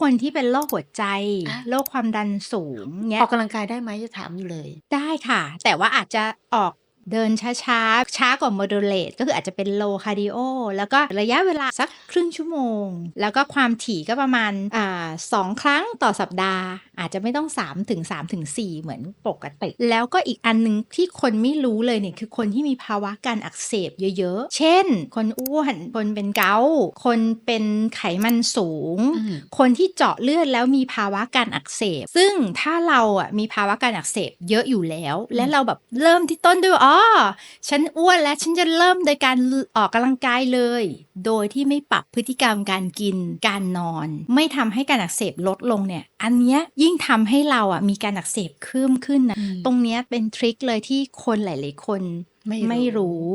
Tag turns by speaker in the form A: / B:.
A: คนที่เป็นโรคหัวใจ
B: อะ
A: โรคความดันสูงเงี้
B: อย อกกำลังกายได้ไหม จะถามอยู่เลย
A: ได้ค่ะ แต่ว่าอาจจะออก เดินช้าๆ ช้ากว่า moderate ก็คืออาจจะเป็น low cardio แล้วก็ระยะเวลาสักครึ่งชั่วโมง แล้วก็ความถี่ก็ประมาณอ่าสองครั้งต่อสัปดาห์ อาจจะไม่ต้อง3ถึง3ถึง4เหมือนปกติ แล้วก็อีกอันหนึงที่คนไม่รู้เลยเนี่ยคือคนที่มีภาวะการอักเสบเยอะๆ เช่น คนอ้วน คนเป็นเกาต์คนเป็นไขมันสูง
B: อืม
A: คนที่เจาะเลือดแล้วมีภาวะการอักเสบ ซึ่งถ้าเราอะมีภาวะการอักเสบเยอะอยู่แล้ว และเราแบบเริ่มที่ต้นด้วยอ๋อฉันอ้วนแล้วฉันจะเริ่มโดยการออกกำลังกายเลย โดยที่ไม่ปรับพฤติกรรมการกินการนอน ไม่ทำให้การอักเสบลดลงเนี่ย อันเนี้ยยิ่งทำให้เราอะมีการอักเสบเพิ่มขึ้นนะ
B: อืม
A: ตรงเนี้ยเป็นทริคเลยที่คนหลาย ๆ คน
B: ไม่
A: ไม่รู้